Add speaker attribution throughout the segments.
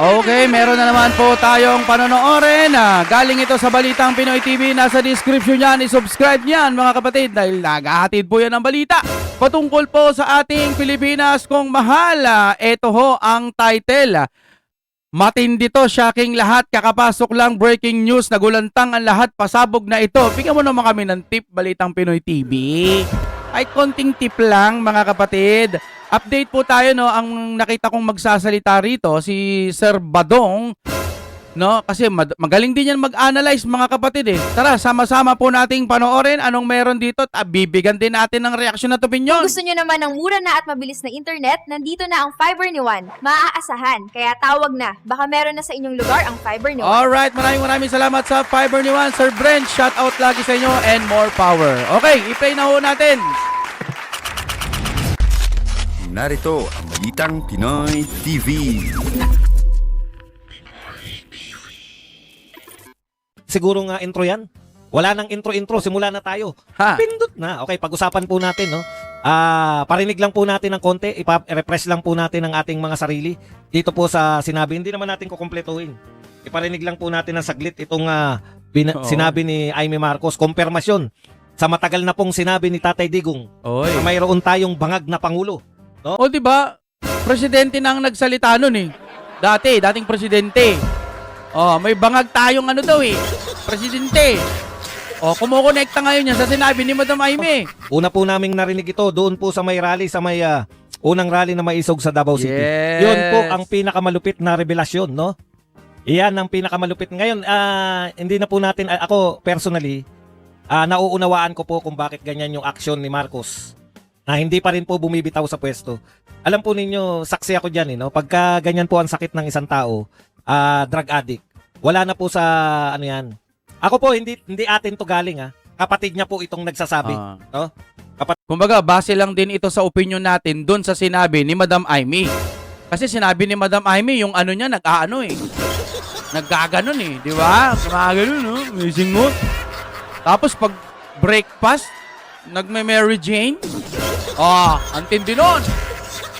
Speaker 1: Okay, meron na naman po tayong panonoorin. Ah, galing ito sa Balitang Pinoy TV. Nasa description niyan, i-subscribe niyan mga kapatid dahil naghahatid po yan ng balita. Patungkol po sa ating Pilipinas kung mahal. Ah, ito ho ang title. Matindi to, shocking lahat. Kakapasok lang, breaking news. Nagulantang ang lahat, pasabog na ito. Bigyan mo naman kami ng tip, Balitang Pinoy TV. Ay, konting tip lang, mga kapatid. Update po tayo, no? Ang nakita kong magsasalita rito, si Sir Badong, no? Kasi magaling din yan mag-analyze, mga kapatid, eh. Tara, sama-sama po nating panoorin anong meron dito at bibigyan din natin ng reaksyon at opinion.
Speaker 2: Gusto nyo naman ng mura na at mabilis na internet? Nandito na ang Fiber ni Juan. Maaasahan, kaya tawag na. Baka meron na sa inyong lugar ang Fiber ni Juan.
Speaker 1: Alright, maraming maraming salamat sa Fiber ni Juan. Sir Brent, shout out lagi sa inyo and more power. Okay, i-play na ho natin.
Speaker 3: Narito ang Balitang Pinoy TV.
Speaker 4: Siguro nga intro yan. Wala nang intro-intro, simula na tayo.
Speaker 1: Ha?
Speaker 4: Pindot na. Okay, pag-usapan po natin, no? Ah, parinig lang po natin ng konti, ipa-refresh lang po natin ang ating mga sarili. Dito po sa sinabi, hindi naman natin kukumpletuhin. Iparinig lang po natin ng saglit itong ah, bina-
Speaker 1: Oo.
Speaker 4: sinabi ni Aimee Marcos, konfirmasyon sa matagal na pong sinabi ni Tatay Digong
Speaker 1: Oy.
Speaker 4: na mayroon tayong bangag na pangulo.
Speaker 1: O, di ba? Presidente na ang nagsalita nun eh. Dati, dating presidente. Oh, may bangag tayong ano daw eh. Presidente. Oh, kumukonekta ngayon yan sa sinabi ni Madam Aime.
Speaker 4: Una po naming narinig ito doon po sa may rally, sa may ah, unang rally na maisog sa Davao City.
Speaker 1: Yes.
Speaker 4: Yun po ang pinakamalupit na revelasyon, no? Iyan ang pinakamalupit. Ngayon, ah, hindi na po natin, ah, ako personally, ah, nauunawaan ko po kung bakit ganyan yung aksyon ni Marcos na hindi pa rin po bumibitaw sa pwesto. Alam po ninyo, saksi ako dyan, eh, no? Pagka ganyan po ang sakit ng isang tao, ah, drug addict, wala na po sa, ano yan. Ako po, hindi, hindi atin to galing, ha? Kapatid niya po itong nagsasabi.
Speaker 1: Ah.
Speaker 4: no?
Speaker 1: Kumbaga, base lang din ito sa opinion natin doon sa sinabi ni Madam Aimee. Kasi sinabi ni Madam Aimee, yung ano niya, nag-aano eh. Naggaganon eh, di ba? Gumaganon, no? Amazing mo. Tapos pag breakfast, nagme-Mary Jane. Ah, antindi nun.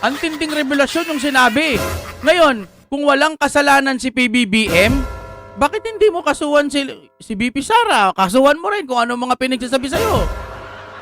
Speaker 1: Antinding revelasyon yung sinabi. Ngayon, kung walang kasalanan si PBBM, bakit hindi mo kasuhan si, si BP Sara? Kasuhan mo rin kung ano mga pinagsasabi sa'yo.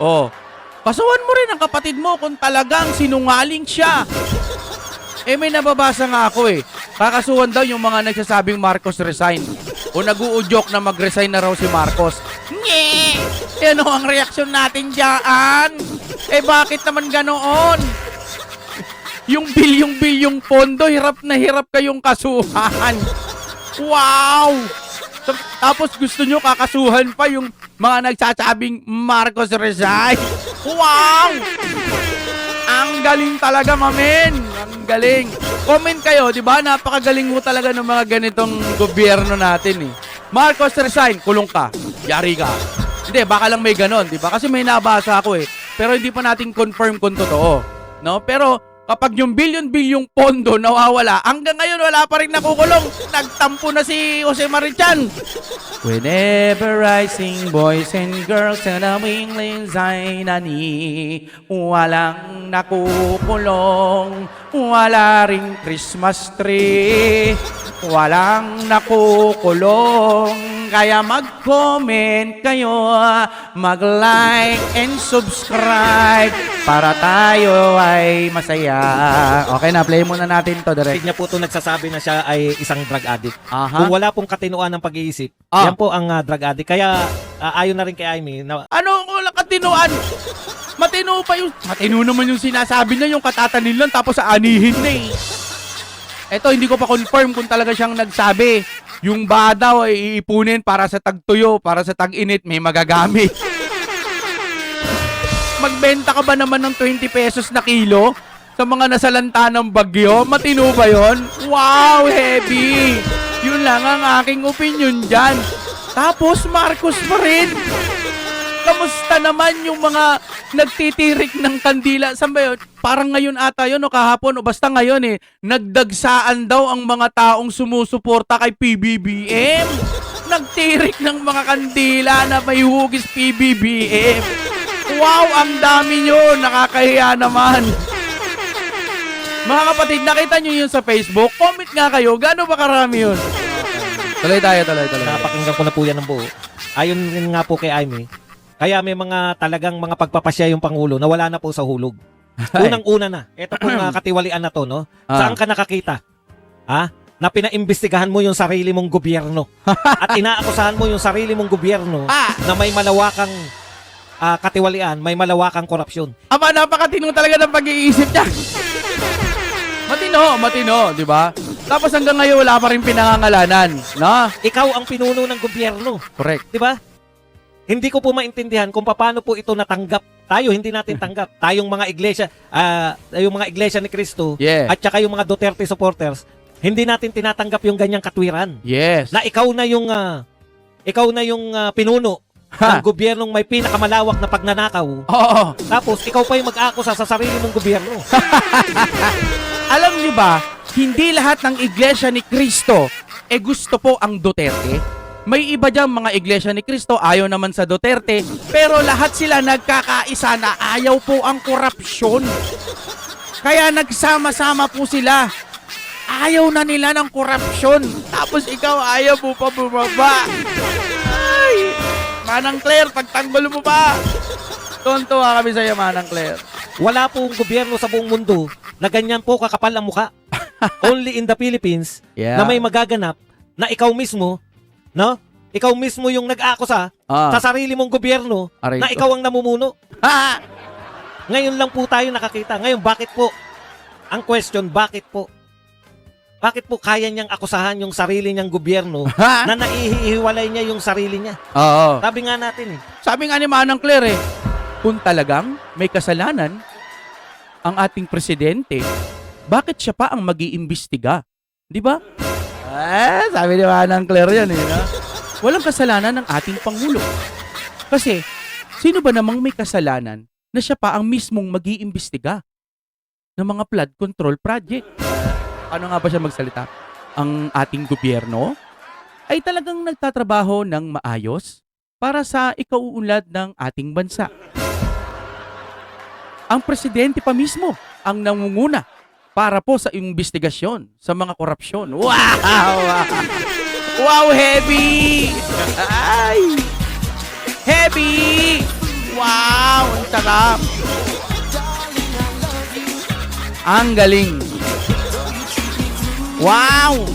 Speaker 1: Oh, kasuhan mo rin ang kapatid mo kung talagang sinungaling siya. Eh may nababasa nga ako eh. Kakasuhan daw yung mga nagsasabing Marcos resign. O nag-uudyok na mag-resign na raw si Marcos. Nye! Eh ano ang reaksyon natin dyan? Eh bakit naman ganoon? Yung bilyong-bilyong pondo, hirap na hirap kayong kasuhan. Wow! Tap- Tapos gusto nyo kakasuhan pa yung mga nagsasabing Marcos resign. Wow! Ang galing talaga, mamen. Ang galing. Comment kayo, di ba? Napakagaling mo talaga ng mga ganitong gobyerno natin eh. Marcos resign, kulong ka. Yari ka. Hindi, baka lang may ganon, di ba? Kasi may nabasa ako eh. Pero hindi pa natin confirm kung totoo. No? Pero kapag yung billion-bilyong pondo nawawala, hanggang ngayon wala pa rin nakukulong. Nagtampo na si Jose Marichan. Whenever I sing boys and girls and a wingling zainani, walang nakukulong, wala ring Christmas tree, walang nakukulong. Kaya mag-comment kayo, mag-like and subscribe para tayo ay masaya. Okay na, play muna natin to, direct.
Speaker 4: Niya po ito nagsasabi na siya ay isang drug addict.
Speaker 1: Aha.
Speaker 4: Kung wala pong katinuan ng pag-iisip,
Speaker 1: Ah.
Speaker 4: yan po ang ah, drug addict. Kaya ah, ayon na rin kay Amy na
Speaker 1: Ano ang wala katinuan? Matino pa yung... Matino naman yung sinasabi niya, yung katatanin lang, tapos aanihin na eh. Eto, hindi ko pa confirm kung talaga siyang nagsabi. Yung ba daw ay iipunin para sa tagtuyo, para sa tag-init, may magagamit. Magbenta ka ba naman ng 20 pesos na kilo sa mga nasalanta ng bagyo? Matino ba yon? Wow, heavy! Yun lang ang aking opinion dyan. Tapos Marcos pa rin. Kamusta naman yung mga nagtitirik ng kandila? Saan ba yun? Parang ngayon ata yun o kahapon o basta ngayon eh. Nagdagsaan daw ang mga taong sumusuporta kay PBBM. Nagtirik ng mga kandila na may hugis PBBM. Wow, ang dami nyo. Nakakahiya naman. Mga kapatid, nakita nyo yun sa Facebook? Comment nga kayo. Gaano ba karami yun? Tuloy tayo, tuloy, tuloy.
Speaker 4: Napakinggan ko na po yan ng buo. Ayon nga po kay Amy, kaya may mga talagang mga pagpapasya yung Pangulo na wala na po sa hulog. Unang-una na. Ito pong uh, katiwalian na to, no?
Speaker 1: Ah.
Speaker 4: Saan ka nakakita? Ha? Na pinaimbestigahan mo yung sarili mong gobyerno. at inaakusahan mo yung sarili mong gobyerno
Speaker 1: Ah!
Speaker 4: na may malawakang ah, katiwalian, may malawakang korupsyon.
Speaker 1: Aba, napakatino talaga ng pag-iisip niya. Matino, matino, di ba? Tapos hanggang ngayon wala pa rin pinangangalanan. No?
Speaker 4: Ikaw ang pinuno ng gobyerno.
Speaker 1: Correct.
Speaker 4: Di ba? Hindi ko po maintindihan kung paano po ito natanggap. Tayo, hindi natin tanggap. Tayong mga iglesia, ah, yung mga iglesia ni Kristo,
Speaker 1: Yeah.
Speaker 4: at saka yung mga Duterte supporters, hindi natin tinatanggap yung ganyang katwiran.
Speaker 1: Yes.
Speaker 4: Na ikaw na yung ah, ikaw na yung ah, pinuno
Speaker 1: Ha.
Speaker 4: ng gobyernong may pinakamalawak na pagnanakaw.
Speaker 1: Oo.
Speaker 4: Tapos ikaw pa yung mag-akusa sa sarili mong gobyerno.
Speaker 1: Alam niyo ba, hindi lahat ng iglesia ni Kristo eh gusto po ang Duterte. May iba dyan mga iglesia ni Kristo, ayaw naman sa Duterte, pero lahat sila nagkakaisa na ayaw po ang korupsyon. Kaya nagsama-sama po sila. Ayaw na nila ng korupsyon. Tapos ikaw ayaw mo pa bumaba. Ay! Manang Claire, pagtanggol mo pa. Tuntua kami sa'yo, Manang Claire.
Speaker 4: Wala pong gobyerno sa buong mundo na ganyan po kakapal ang muka. Only in the Philippines
Speaker 1: Yeah.
Speaker 4: na may magaganap na ikaw mismo, no? Ikaw mismo yung nag-akusa
Speaker 1: Ah.
Speaker 4: sa sarili mong gobyerno
Speaker 1: Aray
Speaker 4: na
Speaker 1: ko.
Speaker 4: ikaw ang namumuno.
Speaker 1: Ha!
Speaker 4: Ngayon lang po tayo nakakita. Ngayon, bakit po? Ang question, bakit po? Bakit po kaya niyang akusahan yung sarili niyang gobyerno
Speaker 1: Ha?
Speaker 4: na naihiwalay niya yung sarili niya?
Speaker 1: Oo.
Speaker 4: Sabi nga natin eh.
Speaker 1: Sabi nga ni Manang Claire eh, kung talagang may kasalanan ang ating presidente, bakit siya pa ang mag-iimbestiga? Di ba? Eh, sabi ni Manang Claire yan eh. No? Walang kasalanan ng ating Pangulo. Kasi, sino ba namang may kasalanan na siya pa ang mismong mag-iimbestiga ng mga flood control project? ano nga ba siya magsalita? Ang ating gobyerno ay talagang nagtatrabaho ng maayos para sa ikauunlad ng ating bansa. Ang presidente pa mismo ang nangunguna para po sa investigasyon sa mga korupsyon. Wow! Wow, heavy! Ay! Heavy! Wow! Ang sarap! Ang galing! Wow!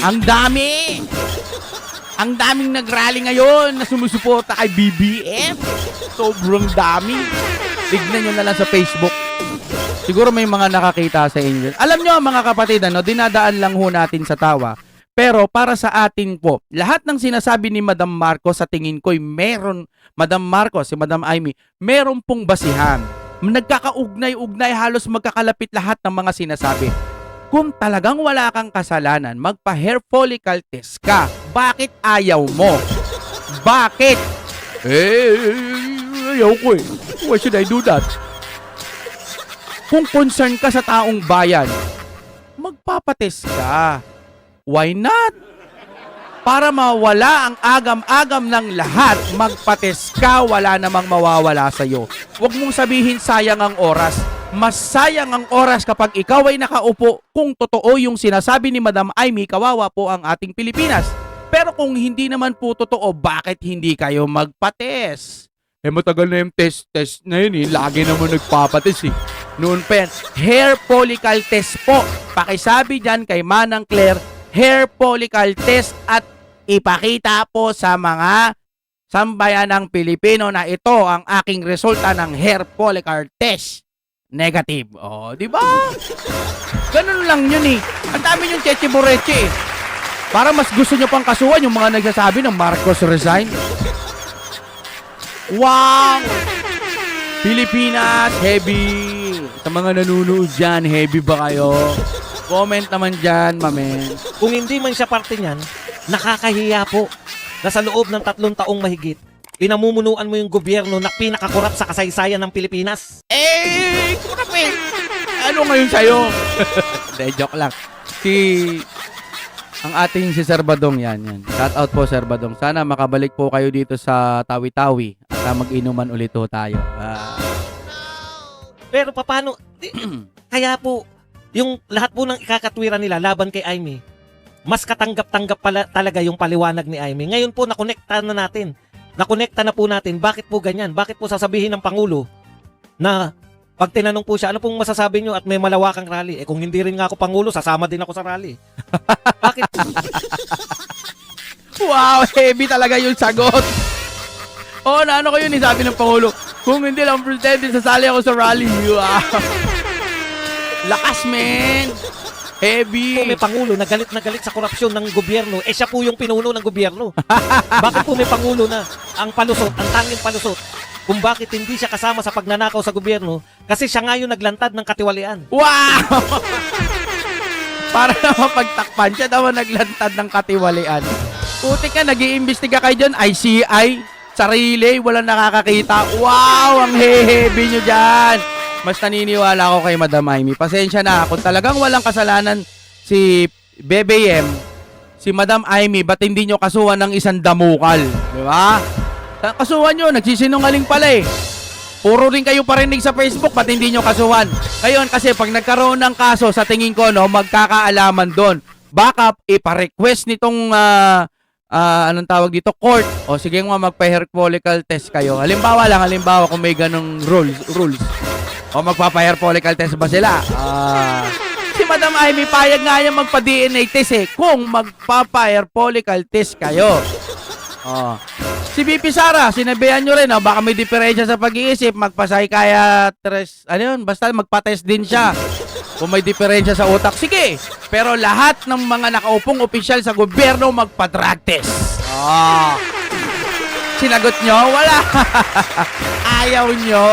Speaker 1: Ang dami! Ang daming nagrally ngayon na sumusuporta kay BBM. Sobrang dami. Tignan nyo na lang sa Facebook. Siguro may mga nakakita sa inyo. Alam nyo mga kapatid, ano, dinadaan lang ho natin sa tawa. Pero para sa atin po, lahat ng sinasabi ni Madam Marcos sa tingin ko'y meron, Madam Marcos, si Madam Amy, meron pong basihan. Nagkakaugnay-ugnay, halos magkakalapit lahat ng mga sinasabi. Kung talagang wala kang kasalanan, magpa-hair follicle test ka. Bakit ayaw mo? Bakit? Eh, ayaw ko eh. Why should I do that? Kung concern ka sa taong bayan, magpapatest ka. Why not? Para mawala ang agam-agam ng lahat, magpates ka, wala namang mawawala sa'yo. Huwag mong sabihin sayang ang oras. Mas sayang ang oras kapag ikaw ay nakaupo kung totoo yung sinasabi ni Madam Amy, kawawa po ang ating Pilipinas. Pero kung hindi naman po totoo, bakit hindi kayo magpates? Eh matagal na yung test test na yun eh. Lagi naman nagpapates eh. Noon pa yan. Hair follicle test po. Pakisabi dyan kay Manang Claire, hair follicle test at ipakita po sa mga sambayan ng Pilipino na ito ang aking resulta ng hair follicle test. Negative. Oh, di ba? Ganun lang yun eh. Ang dami yung cheche boreche eh. Para mas gusto nyo pang kasuhan yung mga nagsasabi ng Marcos resign. Wow! Pilipinas, heavy! Sa mga nanonood dyan, heavy ba kayo? Comment naman dyan, mamen.
Speaker 4: Kung hindi man siya parte niyan, nakakahiya po na sa loob ng tatlong taong mahigit, pinamumunuan mo yung gobyerno na pinakakurap sa kasaysayan ng Pilipinas.
Speaker 1: Eh, kurap eh. Ano ngayon sa'yo? Hindi, joke lang. Si... Ang ating si Sir Badong yan, yan. Shout out po Sir Badong. Sana makabalik po kayo dito sa Tawi-Tawi at mag-inuman ulit ho tayo. Ah.
Speaker 4: Pero paano, di- kaya po, yung lahat po ng ikakatwiran nila laban kay Aimee, mas katanggap-tanggap pala talaga yung paliwanag ni Aimee. Ngayon po, nakonekta na natin. Nakonekta na po natin. Bakit po ganyan? Bakit po sasabihin ng Pangulo na pag tinanong po siya, ano pong masasabi nyo at may malawakang rally? Eh kung hindi rin nga ako Pangulo, sasama din ako sa rally. Bakit?
Speaker 1: Wow, heavy talaga yung sagot. Oo, na ano kayo ni sabi ng Pangulo, kung hindi lang president, sasali ako sa rally. Wow. Lakas, men.
Speaker 4: Po
Speaker 1: Heavy.
Speaker 4: may Pangulo na galit na galit sa korupsyon ng gobyerno, eh siya po yung pinuno ng gobyerno. bakit po may Pangulo na ang palusot, ang tanging palusot, kung bakit hindi siya kasama sa pagnanakaw sa gobyerno, kasi siya nga yung naglantad ng katiwalian.
Speaker 1: Wow! Para naman pagtakpan siya naman naglantad ng katiwalian. Puti ka, nag iimbestiga kayo dyan. ICI, sarili, walang nakakakita. Wow! Ang heavy nyo dyan! Mas naniniwala ako kay Madam Amy. Pasensya na, kung talagang walang kasalanan si BBM, si Madam Amy, ba't hindi nyo kasuhan ng isang damukal? Di ba? Kasuhan nyo, nagsisinungaling pala eh. Puro rin kayo parinig sa Facebook, ba't hindi nyo kasuhan? Ngayon, kasi pag nagkaroon ng kaso, sa tingin ko, no, magkakaalaman doon. Backup, ipa-request nitong, ah, ah, anong tawag dito, court. O sige nga, magpa-hair test kayo. Halimbawa lang, halimbawa kung may ganong rules. rules. O magpapa-hair follicle test ba sila? Ah... si Madam Amy, payag nga yan magpa-DNA test eh. Kung magpapa-hair follicle test kayo. Oh. Si BP Sara, sinabihan nyo rin, oh, baka may diferensya sa pag-iisip, magpa-psychiatrist, ano yun, basta magpa-test din siya. Kung may diferensya sa utak, sige. Pero lahat ng mga nakaupong opisyal sa gobyerno, magpa-drug test. Oh. Sinagot nyo? Wala. Ayaw nyo.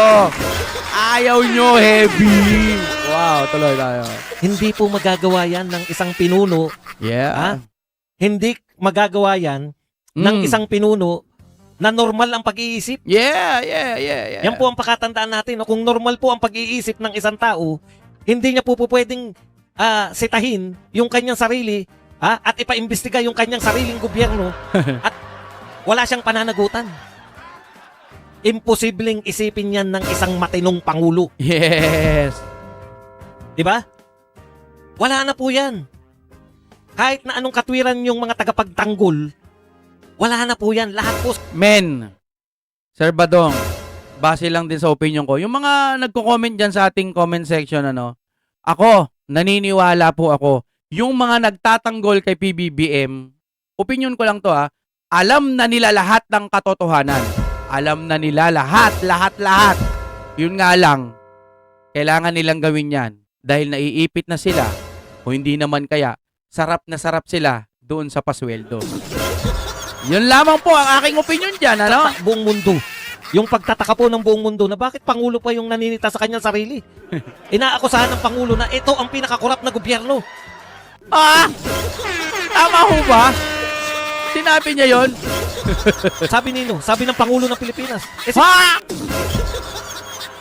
Speaker 1: Ayaw nyo, heavy. Wow, tuloy tayo.
Speaker 4: Hindi po magagawa yan ng isang pinuno,
Speaker 1: Yeah.
Speaker 4: ha? Hindi magagawa yan ng
Speaker 1: Mm.
Speaker 4: isang pinuno na normal ang pag-iisip.
Speaker 1: Yeah, yeah, yeah, yeah.
Speaker 4: Yan po ang pakatandaan natin. No? Kung normal po ang pag-iisip ng isang tao, hindi niya po, po pwedeng ah, sitahin yung kanyang sarili ha? at ipaimbestiga yung kanyang sariling gobyerno at wala siyang pananagutan. Imposibleng isipin yan ng isang matinong pangulo.
Speaker 1: Yes.
Speaker 4: Di ba? Wala na po yan. Kahit na anong katwiran yung mga tagapagtanggol, wala na po yan. Lahat po
Speaker 1: Men, Sir Badong, base lang din sa opinion ko. Yung mga nagko-comment dyan sa ating comment section, ano, ako, naniniwala po ako, yung mga nagtatanggol kay PBBM, opinion ko lang to ha, alam na nila lahat ng katotohanan. Alam na nila lahat, lahat, lahat. Yun nga lang, kailangan nilang gawin yan dahil naiipit na sila o hindi naman kaya, sarap na sarap sila doon sa pasweldo. Yun lamang po ang aking opinion dyan, ano?
Speaker 4: buong mundo. Yung pagtataka po ng buong mundo na bakit Pangulo pa yung naninita sa kanyang sarili. Inaakusahan ng Pangulo na ito ang pinakakurap na gobyerno.
Speaker 1: Ah! Tama ho ba? Sinabi niya yon?
Speaker 4: Sabi nino, sabi ng Pangulo ng Pilipinas. Eh, si-
Speaker 1: Ha!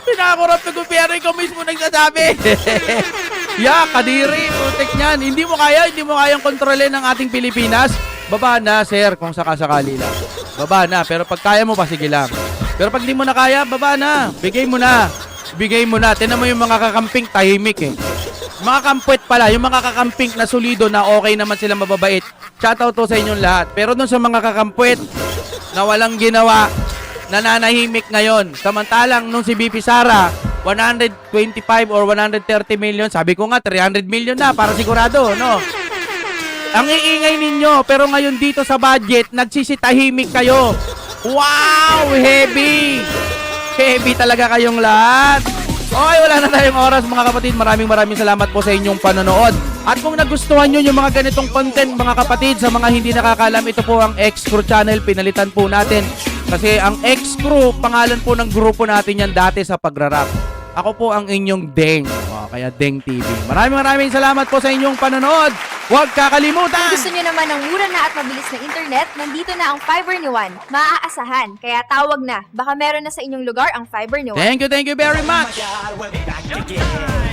Speaker 1: Pinakorap na gobyerno, ikaw mismo nagsasabi. yeah, kadiri, putik niyan. Hindi mo kaya, hindi mo kayang kontrolin ng ating Pilipinas. Baba na, sir, kung sakasakali lang. Baba na, pero pag kaya mo pa, sige lang. Pero pag di mo na kaya, baba na. Bigay mo na. Bigay mo na. Tinan mo yung mga kakamping tahimik eh. Mga kampwet pala, yung mga kakamping na solido na okay naman sila mababait. Shoutout to sa inyong lahat. Pero dun sa mga kakampwet na walang ginawa, nananahimik ngayon. Samantalang nung si BP Sara, 125 or 130 million, sabi ko nga 300 million na para sigurado, no? Ang iingay ninyo, pero ngayon dito sa budget, nagsisitahimik kayo. Wow! Heavy! Heavy talaga kayong lahat. Okay, wala na tayong oras mga kapatid. Maraming maraming salamat po sa inyong panonood. At kung nagustuhan nyo yung mga ganitong content mga kapatid, sa mga hindi nakakalam, ito po ang X-Crew channel. Pinalitan po natin. Kasi ang X-Crew, pangalan po ng grupo natin yan dati sa pagrarap. Ako po ang inyong Deng. O, kaya Deng TV. Maraming maraming salamat po sa inyong panonood. Huwag kakalimutan!
Speaker 2: Kung gusto nyo naman ng mura na at mabilis na internet, nandito na ang Fiber ni Juan. Maaasahan, kaya tawag na. Baka meron na sa inyong lugar ang Fiber ni Juan.
Speaker 1: Thank you, thank you very much!
Speaker 5: God,